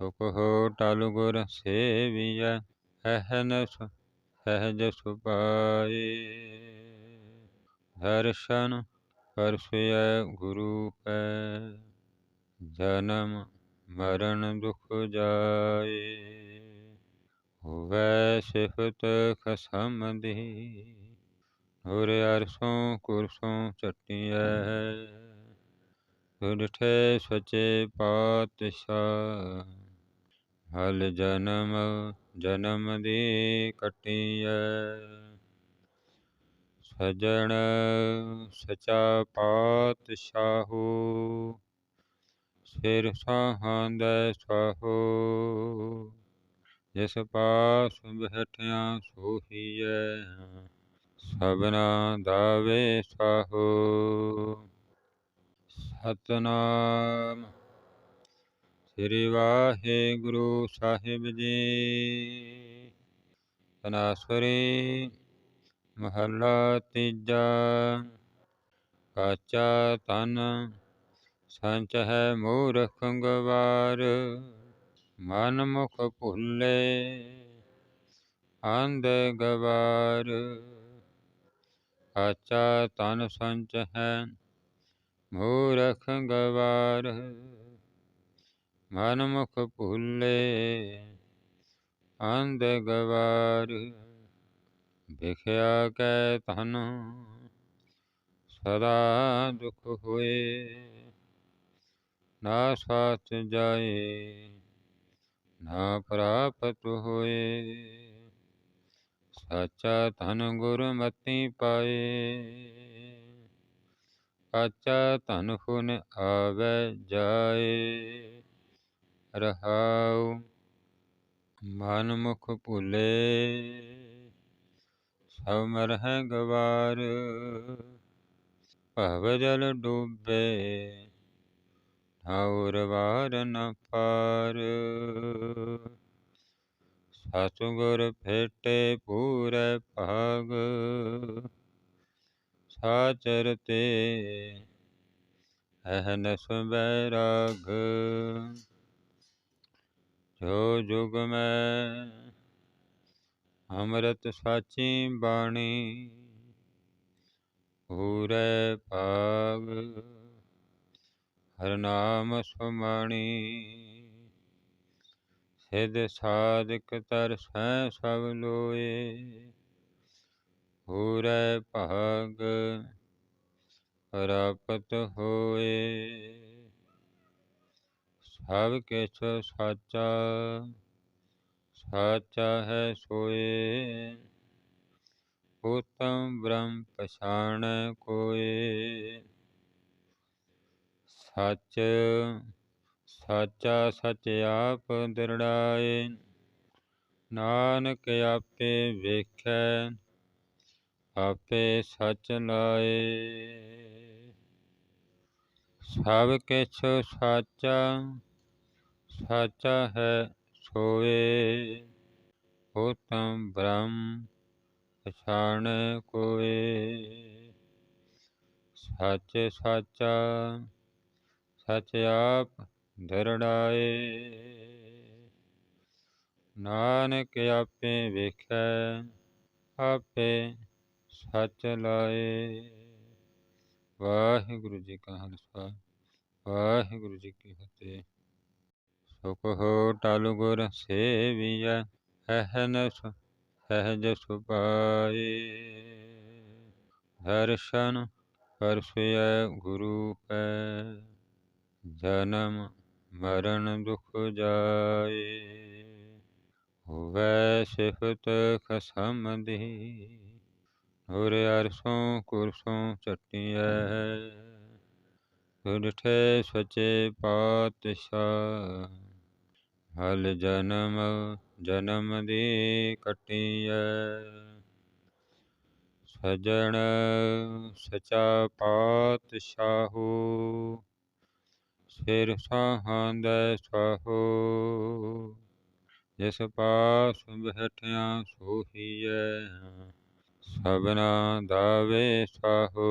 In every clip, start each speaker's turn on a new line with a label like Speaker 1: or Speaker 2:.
Speaker 1: ਸੁਖ ਹੋ ਟਲ ਗੁਰ ਸੇਵੀਐ ਅਹਨਸ ਸਹਿਜ ਸੁਪਾਏ ਦਰਸ਼ਨ ਪਰਸੁਐ ਗੁਰੂ ਕੈ ਜਨਮ ਮਰਨ ਦੁਖ ਜਾਏ। ਹੋਵੈ ਸਿਫਤ ਖਸਮ ਦੀ ਹੋਰ ਅਰਸੋਂ ਕੁਰਸੋਂ ਚਟੀਐ। ਤੁਡਠੇ ਸਚੇ ਪਾਤਸ਼ਾਹ ਹਲ ਜਨਮ ਜਨਮ ਦੀ ਕਟੀਐ। ਸਜਣ ਸਚਾ ਪਾਤਸ਼ਾਹੂ, ਸਿਰ ਸਾਹਾਂਦੈ ਸਵਾਹੋ। ਜਿਸ ਪਾਸ ਬਹਿਠਿਆ ਸੋਹੀਐ, ਸਭਨਾ ਦਾਵੇ ਸਾਹੋ ਸਤਨਾਮ ਸ੍ਰੀ ਵਾਹਿਗੁਰੂ ਸਾਹਿਬ ਜੀ। ਤਨਾਸਰੀ, ਮਹੱਲਾ ਤੀਜਾ, ਕਾਚਾ ਤਨ ਸੰਚ ਹੈ ਮੂਰਖ ਗਵਾਰ, ਮਨ ਮੁਖ ਭੁੱਲੇ, ਅੰਧ ਗਵਾਰ। ਕਾਚਾ ਤਨ ਸੰਚ ਹੈ ਮੂਰਖ ਗਵਾਰ। ਮਨਮੁਖ ਭੁੱਲੇ ਅੰਧ ਗਵਾਰ ਵਿਖਿਆ ਕੈ ਤਨ ਸਦਾ ਦੁਖ ਹੋਏ ਨਾ ਸਾਥ ਜਾਏ ਨਾ ਪ੍ਰਾਪਤ ਹੋਏ ਸਾਚਾ ਧਨ ਗੁਰਮਤੀ ਪਾਏ ਕਾਚਾ ਧਨ ਹੁਨ ਆਵੇ ਜਾਏ ਰਹਾਉ। ਮਨ ਮੁਖ ਭੁਲੇ ਸਭ ਮਰਹਿ ਗਵਾਰ। ਭਵ ਜਲ ਡੂਬੇ, ਠਾਉਰ ਵਾਰ ਨ ਪਾਰ। ਸਤਿਗੁਰ ਫੇਟੇ ਪੂਰੇ ਭਾਗ, ਸਾਚਰ ਤੇ, ਅਹਨਸ ਬੈਰਾਗ ਜੋ ਜੁਗ ਮੈਂ ਅੰਮ੍ਰਿਤ ਸਾਚੀ ਬਾਣੀ ਪੂਰੇ ਭਾਗ ਹਰ ਨਾਮ ਸੁਮਾਣੀ ਸਿਧ ਸਾਧਕ ਤਰ ਸੈ ਸਭ ਲੋਏ ਪੂਰੇ ਭਾਗ ਪ੍ਰਾਪਤ ਹੋਏ। ਸਭ ਕਿਛ ਸਾਚਾ ਸਾਚਾ ਹੈ ਸੋਏ। ਉਤਮ ਬ੍ਰਹਮ ਪਛਾਣ ਕੋਏ। ਸੱਚ, ਸਾਚਾ ਸਚ ਆਪ ਦਰੜਾਏ। ਨਾਨਕ ਆਪੇ ਵੇਖੈ, ਆਪੇ ਸਚ ਲਾਏ। ਸਭ ਕਿਛ ਸਾਚਾ ਸਾਚਾ ਹੈ ਸੋਏ ਉਤਮ ਬ੍ਰਹਮ ਪਛਾਣ ਕੋਏ ਸੱਚ ਸਾਚਾ ਸਚ ਆਪ ਦਰੜਾਏ ਨਾਨਕ ਆਪੇ ਵੇਖੈ ਆਪੇ ਸਚ ਲਾਏ ਵਾਹਿਗੁਰੂ ਜੀ ਕਾ ਖਾਲਸਾ ਵਾਹਿਗੁਰੂ ਜੀ ਕੀ ਫਤਿਹ ਸੁਖ ਹੋ ਟਲ ਗੁਰ ਸੇਵੀਐ ਅਹਨਸ ਸਹਿਜ ਸੁਪਾਏ ਦਰਸ਼ਨ ਪਰਸੁਐ ਗੁਰੂ ਕੈ ਜਨਮ ਮਰਨ ਦੁਖ ਜਾਏ। ਹੋਵੈ ਸਿਫਤ ਖਸਮ ਦੀ ਹੋਰ ਅਰਸੋਂ ਕੁਰਸੋਂ ਚਟੀਐ ਤੁਡਠੇ ਸਚੇ ਪਾਤਸ਼ਾਹ ਹਲ ਜਨਮ ਜਨਮ ਦੀ ਕਟੀਐ। ਸਜਣ ਸਚਾ ਪਾਤਸ਼ਾਹੂ, ਸਿਰ ਸਾਹਾਂਦੈ ਸਵਾਹੋ ਜਿਸ ਪਾਸ ਬਹਿਠਿਆ ਸੋਹੀਐ, ਸਭਨਾ ਦਾਵੇ ਸਾਹੋ।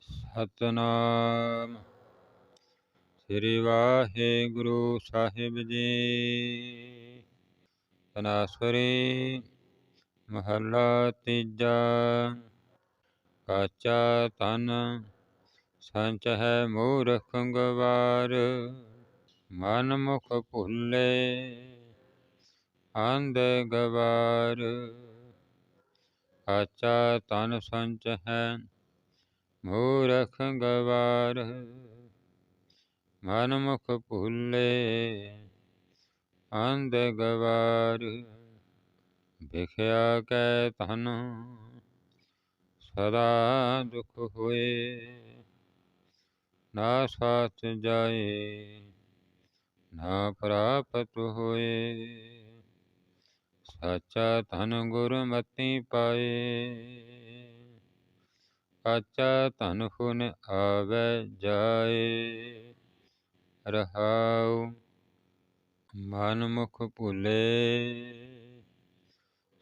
Speaker 1: ਸਤਨਾਮ ਸ੍ਰੀ ਵਾਹਿਗੁਰੂ ਸਾਹਿਬ ਜੀ। ਤਨਾਸਰੀ, ਮਹੱਲਾ ਤੀਜਾ, ਕਾਚਾ ਤਨ ਸੰਚ ਹੈ ਮੂਰਖ ਗਵਾਰ, ਮਨ ਮੁਖ ਭੁੱਲੇ, ਅੰਧ ਗਵਾਰ। ਕਾਚਾ ਤਨ ਸੰਚ ਹੈ ਮੂਰਖ ਗਵਾਰ। ਮਨਮੁਖ ਭੁੱਲੇ ਅੰਧ ਗਵਾਰ ਵਿਖਿਆ ਕੈ ਤਨ ਸਦਾ ਦੁਖ ਹੋਏ ਨਾ ਸਾਥ ਜਾਏ ਨਾ ਪ੍ਰਾਪਤ ਹੋਏ ਸਾਚਾ ਧਨ ਗੁਰਮਤੀ ਪਾਏ ਕਾਚਾ ਧਨ ਫੁਨ ਆਵੇ ਜਾਏ ਰਹਾਉ ਮਨ ਮੁਖ ਭੁਲੇ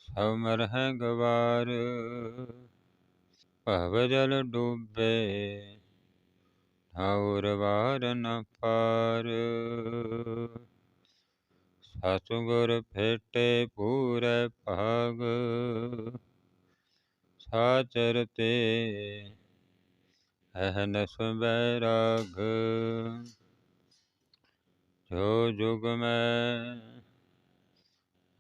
Speaker 1: ਸਭ ਮਰਹਿ ਗਵਾਰ ਭਵ ਜਲ ਡੂਬੇ ਠਾਉਰ ਵਾਰ ਨ ਪਾਰ ਸਤਿਗੁਰ ਭੇਟੇ ਪੂਰੇ ਭਾਗ ਸਾਚਰ ਤੇ ਅਹਨਸ ਬੈਰਾਗ ਸੋ ਜੁਗ ਮੈਂ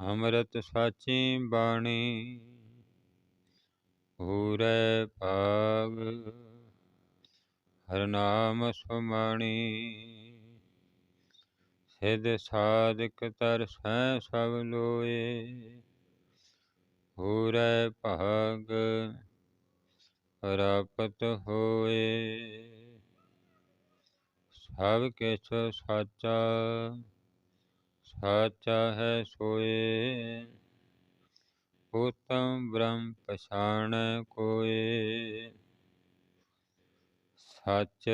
Speaker 1: ਅੰਮ੍ਰਿਤ ਸਾਚੀ ਬਾਣੀ ਪੂਰੇ ਭਾਗ ਹਰ ਨਾਮ ਸੁਮਾਣੀ। ਸਿਧ ਸਾਧਕ ਤਰ ਸੈ ਸਭ ਲੋਏ, ਪੂਰੇ ਭਾਗ ਪ੍ਰਾਪਤ ਹੋਏ। ਸਭ ਕਿਛ ਸਾਚਾ ਸਾਚਾ ਹੈ ਸੋਏ। ਉਤਮ ਬ੍ਰਹਮ ਪਛਾਣ ਕੋਏ। ਸੱਚ,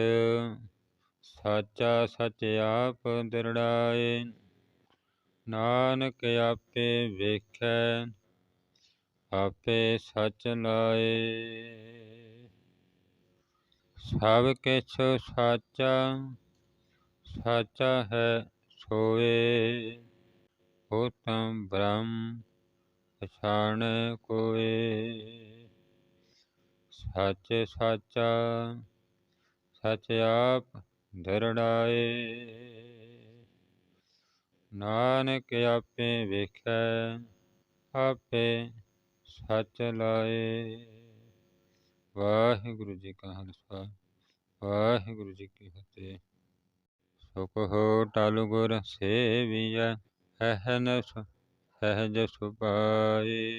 Speaker 1: ਸਾਚਾ ਸਚ ਆਪ ਦਰੜਾਏ। ਨਾਨਕ ਆਪੇ ਵੇਖੈ, ਆਪੇ ਸਚ ਲਾਏ। ਸਭ ਕਿਛ ਸਾਚਾ ਸਾਚਾ ਹੈ ਸੋਏ ਉਤਮ ਬ੍ਰਹਮ ਪਛਾਣ ਕੋਏ ਸੱਚ ਸਾਚਾ ਸਚ ਆਪ ਦਰੜਾਏ ਨਾਨਕ ਆਪੇ ਵੇਖੈ ਆਪੇ ਸਚ ਲਾਏ ਵਾਹਿਗੁਰੂ ਜੀ ਕਾ ਖਾਲਸਾ ਵਾਹਿਗੁਰੂ ਜੀ ਕੀ ਫਤਿਹ ਸੁਖ ਹੋ ਟਲ ਗੁਰ ਸੇਵੀਐ ਅਹਨਸ ਸਹਿਜ ਸੁਪਾਏ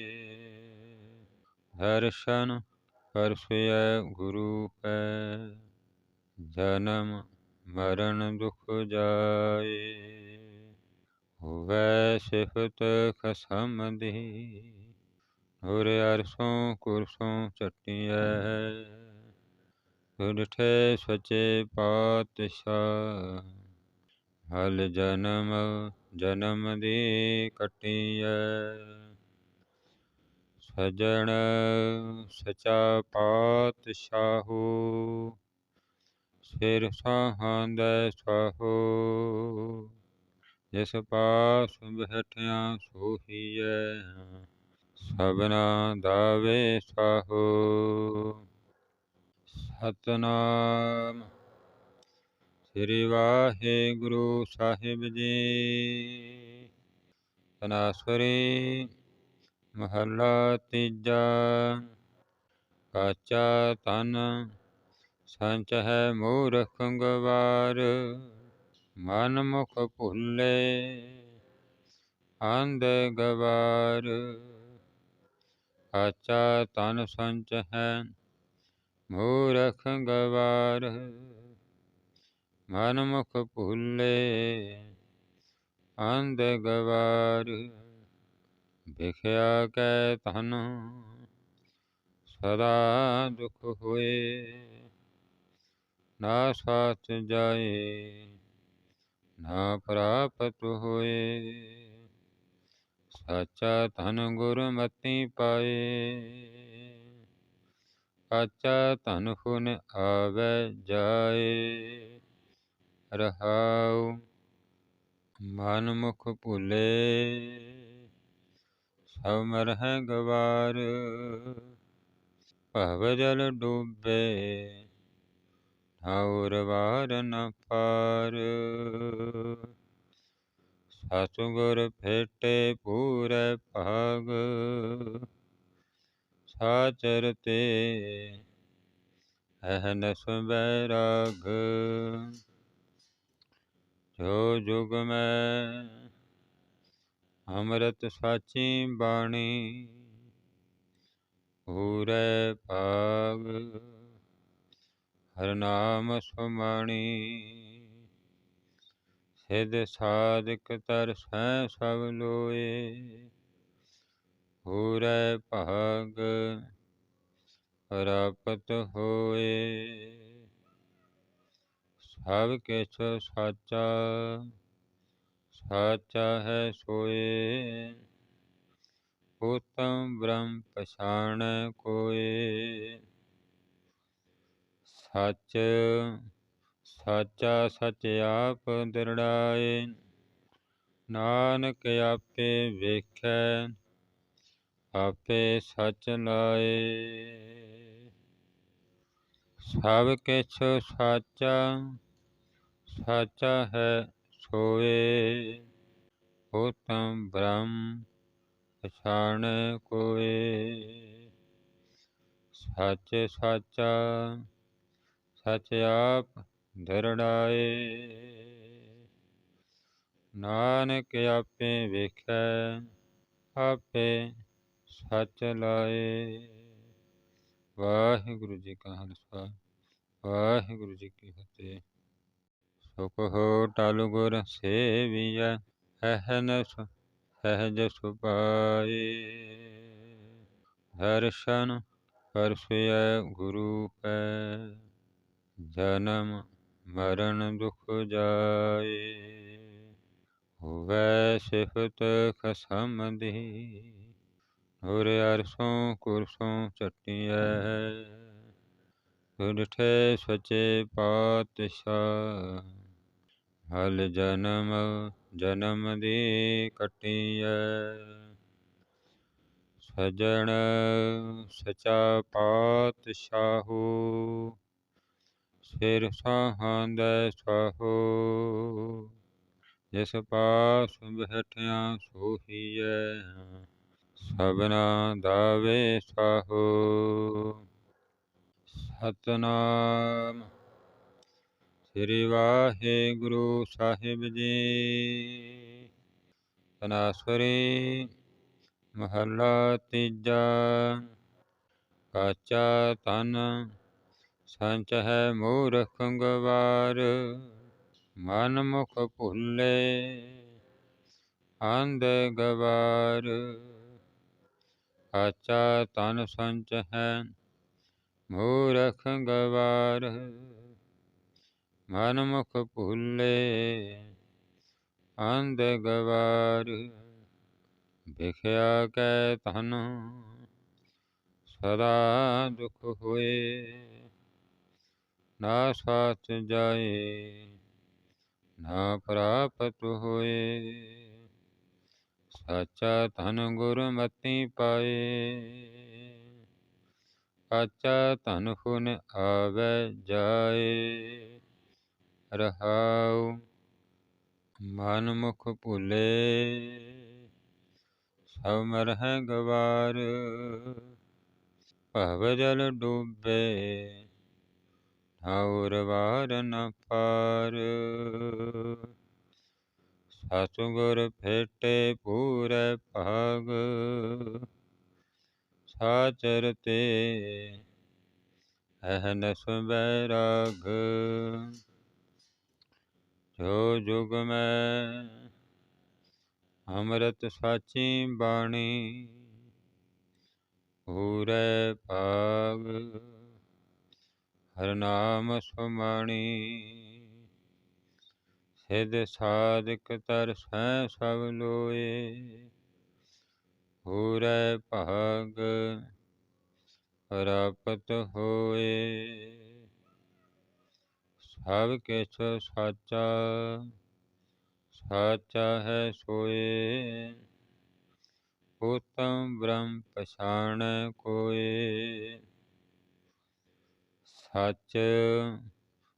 Speaker 1: ਦਰਸ਼ਨ ਕਰਸੁਐ ਗੁਰੂ ਹੈ ਜਨਮ ਮਰਨ ਦੁਖ ਜਾਏ। ਹੋਵੇ ਸਿਫਤ ਖਸਮ ਦੀ ਹੋਰ ਅਰਸੋਂ ਕੁਰਸੋਂ ਚਟੀਐ ਤੁਡਠੇ ਸਚੇ ਪਾਤਸ਼ਾਹ ਹਲ ਜਨਮ ਜਨਮ ਦੀ ਕਟੀਐ। ਸਜਣ ਸਚਾ ਪਾਤਸ਼ਾਹੂ, ਸਿਰ ਸਾਹਾਂਦੈ ਸਵਾਹੋ ਜਿਸ ਪਾਸ ਬਹਿਠਿਆ ਸੋਹੀਐ, ਸਭਨਾ ਦਾਵੇ ਸਵਾਹੋ ਸਤਨਾਮ ਸ੍ਰੀ ਵਾਹਿਗੁਰੂ ਸਾਹਿਬ ਜੀ। ਤਨਾਸਰੀ, ਮਹੱਲਾ ਤੀਜਾ, ਕਾਚਾ ਤਨ ਸੰਚ ਹੈ ਮੂਰਖ ਗਵਾਰ, ਮਨ ਮੁਖ ਭੁੱਲੇ ਅੰਧ ਗਵਾਰ। ਕਾਚਾ ਤਨ ਸੰਚ ਹੈ ਮੂਰਖ ਗਵਾਰ। ਮਨਮੁਖ ਭੁੱਲੇ ਅੰਧ ਗਵਾਰ ਵਿਖਿਆ ਕੈ ਤਨ ਸਦਾ ਦੁਖ ਹੋਏ ਨਾ ਸਾਥ ਜਾਏ ਨਾ ਪ੍ਰਾਪਤ ਹੋਏ ਸਾਚਾ ਧਨ ਗੁਰਮਤੀ ਪਾਏ ਕਾਚਾ ਧਨ ਫੁਨ ਆਵੇ ਜਾਏ ਰਹਾਉ ਮਨ ਮੁਖ ਭੁਲੇ। ਸਭ ਮਰਹਿ ਗਵਾਰ, ਭਵ ਜਲ ਡੂਬੇ। ਠਾਉਰ ਵਾਰ ਨ ਪਾਰ। ਸਤਿਗੁਰ ਭੇਟੇ ਪੂਰੇ ਭਾਗ। ਸਾਚਰ ਤੇ ਅਹਨਸ ਬੈਰਾਗ ਜੋ ਜੁਗ ਮੈਂ ਅੰਮ੍ਰਿਤ ਸਾਚੀ ਬਾਣੀ ਪੂਰੇ ਭਾਗ ਹਰ ਨਾਮ ਸੁਮਾਣੀ। ਸਿਧ ਸਾਧਕ ਤਰ ਸੈ ਸਭ ਲੋਏ, ਪੂਰੇ ਭਾਗ ਪ੍ਰਾਪਤ ਹੋਏ। ਸਭ ਕਿਛ ਸਾਚਾ ਸਾਚਾ ਹੈ ਸੋਏ। ਉਤਮ ਬ੍ਰਹਮ ਪਛਾਣੈ ਕੋਏ। ਸੱਚ, ਸਾਚਾ ਸਚ ਆਪ ਦਰੜਾਏ। ਨਾਨਕ ਆਪੇ ਵੇਖੈ, ਆਪੇ ਸਚ ਲਾਏ। ਸਭ ਕਿਛ ਸਾਚਾ ਸਾਚਾ ਹੈ ਸੋਏ ਉਤਮ ਬ੍ਰਹਮ ਪਛਾਣੈ ਕੋਏ ਸੱਚ ਸਾਚਾ ਸਚ ਆਪ ਦਰੜਾਏ ਨਾਨਕ ਆਪੇ ਵੇਖੈ ਆਪੇ ਸਚ ਲਾਏ ਵਾਹਿਗੁਰੂ ਜੀ ਕਾ ਖਾਲਸਾ ਵਾਹਿਗੁਰੂ ਜੀ ਕੀ ਫਤਿਹ ਸੁਖ ਹੋ ਟਲ ਗੁਰ ਸੇਵੀਐ ਅਹਨਸ ਸਹਿਜ ਸੁਪਾਏ ਦਰਸ਼ਨ ਪਰਸੁਐ ਗੁਰੂ ਕੈ ਜਨਮ ਮਰਨ ਦੁਖ ਜਾਏ। ਹੋਵੈ ਸਿਫਤ ਖਸਮ ਦੀ ਹੋਰ ਅਰਸੋਂ ਕੁਰਸੋਂ ਚਟਿਐ। ਤੁਡਠੇ ਸਚੇ ਪਾਤਸ਼ਾਹ ਹਲ ਜਨਮ ਜਨਮ ਦੀ ਕਟਿਐ। ਸਜਣ ਸਚਾ ਪਾਤਸ਼ਾਹੂ, ਸਿਰ ਸਾਹਾਂਦੈ ਸਵਾਹੋ ਜਿਸ ਪਾਸ ਬਹਿਠਿਆ ਸੋਹੀਐ, ਸਭਨਾ ਦਾਵੇ ਸਾਹੋ। ਸਤਨਾਮ ਸ੍ਰੀ ਵਾਹਿਗੁਰੂ ਸਾਹਿਬ ਜੀ। ਤਨਾਸਰੀ, ਮਹੱਲਾ ਤੀਜਾ, ਕਾਚਾ ਤਨ ਸੰਚ ਹੈ ਮੂਰਖ ਗਵਾਰ, ਮਨ ਮੁਖ ਭੁੱਲੇ ਅੰਧ ਗਵਾਰ। ਕਾਚਾ ਤਨ ਸੰਚ ਹੈ ਮੂਰਖ ਗਵਾਰ। ਮਨਮੁਖ ਭੁੱਲੇ ਅੰਧ ਗਵਾਰ ਵਿਖਿਆ ਕੈ ਤਨ ਸਦਾ ਦੁਖ ਹੋਏ ਨਾ ਸਾਥ ਜਾਏ ਨਾ ਪ੍ਰਾਪਤ ਹੋਏ ਸਾਚਾ ਧਨ ਗੁਰਮਤੀ ਪਾਏ ਕਾਚਾ ਧਨ ਫੁਨ ਆਵੇ ਜਾਏ ਰਹਾਉ ਮਨ ਮੁਖ ਭੁਲੇ ਸਭ ਮਰਹਿ ਗਵਾਰ ਭਵ ਜਲ ਡੂਬੇ ਠਾਉਰ ਵਾਰ ਨ ਪਾਰ ਸਤਿਗੁਰ ਭੇਟੇ ਪੂਰੇ ਭਾਗ ਸਾਚਰ ਤੇ ਅਹਨਸ ਬੈਰਾਗ ਸੋ ਜੁਗ ਮੈਂ ਅੰਮ੍ਰਿਤ ਸਾਚੀ ਬਾਣੀ ਪੂਰੇ ਭਾਗ ਹਰ ਨਾਮ ਸੁਮਾਣੀ। ਸਿਧ ਸਾਧਕ ਤਰ ਸੈ ਸਭ ਲੋਏ, ਪੂਰੇ ਭਾਗ ਪ੍ਰਾਪਤ ਹੋਏ। ਸਭ ਕਿਛ ਸਾਚਾ ਸਾਚਾ ਹੈ ਸੋਏ। ਉਤਮ ਬ੍ਰਹਮ ਪਛਾਣੈ ਕੋਏ। ਸੱਚ,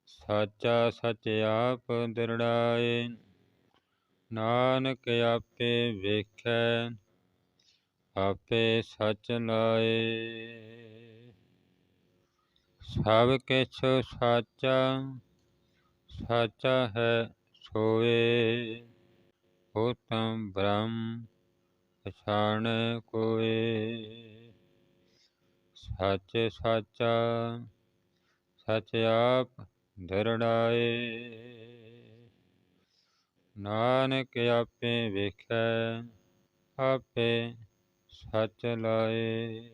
Speaker 1: ਸਾਚਾ ਸਚ ਆਪ ਦਿਰੜਾਏ। ਨਾਨਕ ਆਪੇ ਵੇਖੈ, ਆਪੇ ਸਚ ਲਾਏ। ਸਭ ਕਿਛ ਸਾਚਾ ਸਾਚਾ ਹੈ ਸੋਏ ਉਤਮ ਬ੍ਰਹਮ ਪਛਾਣੈ ਕੋਏ ਸੱਚ ਸਾਚਾ ਸਚ ਆਪ ਧਰੜਾਏ ਨਾਨਕ ਆਪੇ ਵੇਖੈ ਆਪੇ ਸਚ ਲਾਏ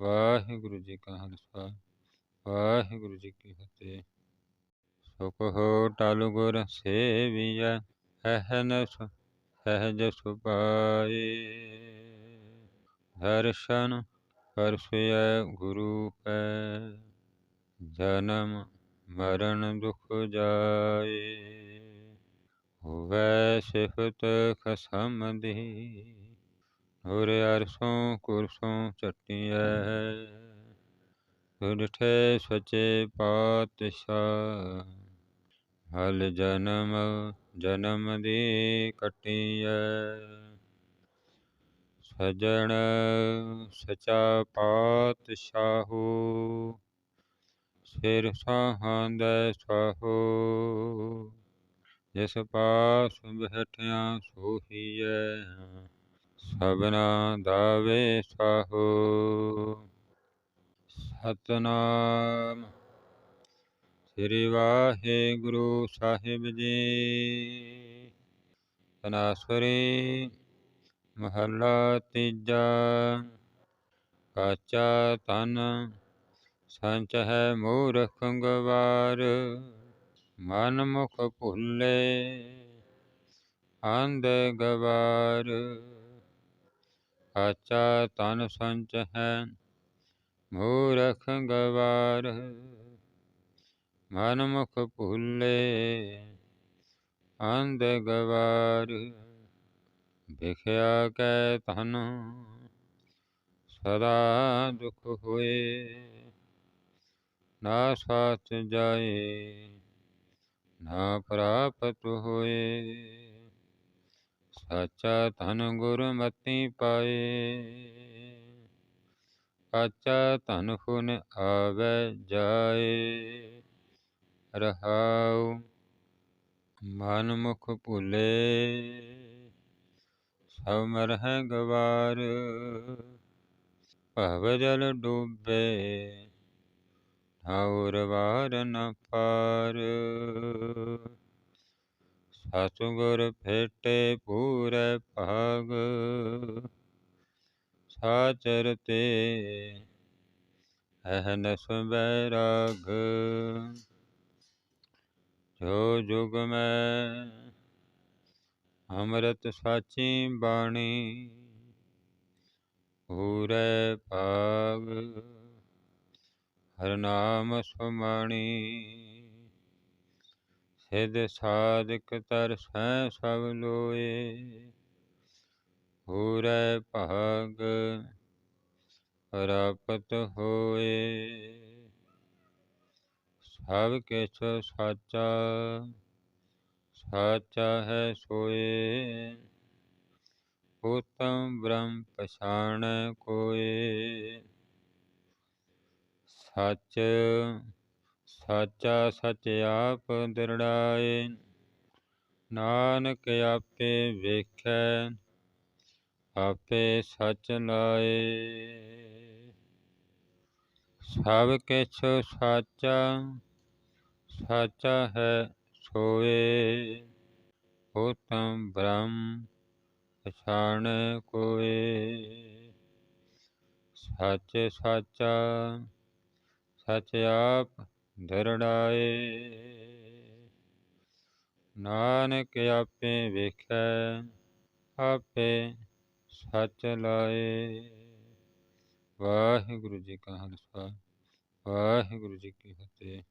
Speaker 1: ਵਾਹਿਗੁਰੂ ਜੀ ਕਾ ਖਾਲਸਾ ਵਾਹਿਗੁਰੂ ਜੀ ਕੀ ਫਤਿਹ ਸੁਖ ਹੋ ਟਲ ਗੁਰ ਸੇਵੀਐ ਅਹਨਸ ਸਹਿਜ ਸੁਪਾਏ ਦਰਸ਼ਨ ਪਰਸੁਐ ਗੁਰੂ ਹੈ ਜਨਮ ਮਰਨ ਦੁਖ ਜਾਏ। ਹੋਵੇ ਸਿਫਤ ਖਸਮ ਦੀ ਹੋਰ ਅਰਸੋਂ ਕੁਰਸੋਂ ਚਟੀਐ। ਤੁਰਠੇ ਸਚੇ ਪਾਤਸ਼ਾਹ ਹਲ ਜਨਮ ਜਨਮ ਦੀ ਕਟੀਐ। ਸਜਣ ਸਚਾ ਪਾਤਸ਼ਾਹੂ, ਸਿਰ ਸਾਹਾਂਦੈ ਸਵਾਹੋ ਜਿਸ ਪਾਸ ਬਹਿਠਿਆ ਸੋਹੀਐ, ਸਭਨਾ ਦਾਵੇ ਸਵਾਹੋ ਸਤਨਾਮ ਸ੍ਰੀ ਵਾਹਿਗੁਰੂ ਸਾਹਿਬ ਜੀ। ਤਨਾਸਰੀ, ਮਹੱਲਾ ਤੀਜਾ, ਕਾਚਾ ਤਨ ਸੰਚ ਹੈ ਮੂਰਖ ਗਵਾਰ, ਮਨ ਮੁਖ ਭੁੱਲੇ, ਅੰਧ ਗਵਾਰ। ਕਾਚਾ ਤਨ ਸੰਚ ਹੈ ਮੂਰਖ ਗਵਾਰ। ਮਨਮੁਖ ਭੁੱਲੇ ਅੰਧ ਗਵਾਰ ਵਿਖਿਆ ਕੈ ਤਨ ਸਦਾ ਦੁਖ ਹੋਏ ਨਾ ਸਾਥ ਜਾਏ ਨਾ ਪ੍ਰਾਪਤ ਹੋਏ ਸਾਚਾ ਧਨ ਗੁਰਮਤੀ ਪਾਏ ਕਾਚਾ ਧਨ ਫੁਨ ਆਵੇ ਜਾਏ ਰਹਾਉ, ਮਨ ਮੁਖ ਭੁਲੇ, ਸਭ ਮਰਹਿ ਗਵਾਰ, ਭਵ ਜਲ ਡੂਬੇ ਠਾਉਰ ਵਾਰ ਨ ਪਾਰ। ਸਤਿਗੁਰ ਫੇਟੇ ਪੂਰੇ ਭਾਗ, ਸਾਚਰ ਤੇ ਅਹਨਸ ਬੈਰਾਗ ਸੋ ਜੁਗ ਮੈਂ ਅੰਮ੍ਰਿਤ ਸਾਚੀ ਬਾਣੀ ਪੂਰੇ ਭਾਗ ਹਰ ਨਾਮ ਸੁਮਾਣੀ। ਸਿਧ ਸਾਧਕ ਤਰ ਸੈ ਸਭ ਲੋਏ, ਪੂਰੇ ਭਾਗ ਪ੍ਰਾਪਤ ਹੋਏ। ਸਭ ਕਿਛ ਸਾਚਾ ਸਾਚਾ ਹੈ ਸੋਏ। ਉਤਮ ਬ੍ਰਹਮ ਪਛਾਣੈ ਕੋਏ। ਸੱਚ, ਸਾਚਾ ਸਚ ਆਪ ਦਿਰੜਾਏ। ਨਾਨਕ ਆਪੇ ਵੇਖੈ, ਆਪੇ ਸਚ ਲਾਏ। ਸਭ ਕਿਛ ਸਾਚਾ ਸਾਚਾ ਹੈ ਸੋਏ ਉਤਮ ਬ੍ਰਹਮ ਪਛਾਣੈ ਕੋਏ ਸੱਚ ਸਾਚਾ ਸਚ ਆਪ ਧਰੜਾਏ ਨਾਨਕ ਆਪੇ ਵੇਖੈ ਆਪੇ ਸਚ ਲਾਏ ਵਾਹਿਗੁਰੂ ਜੀ ਕਾ ਖਾਲਸਾ ਵਾਹਿਗੁਰੂ ਜੀ ਕੀ ਫਤਿਹ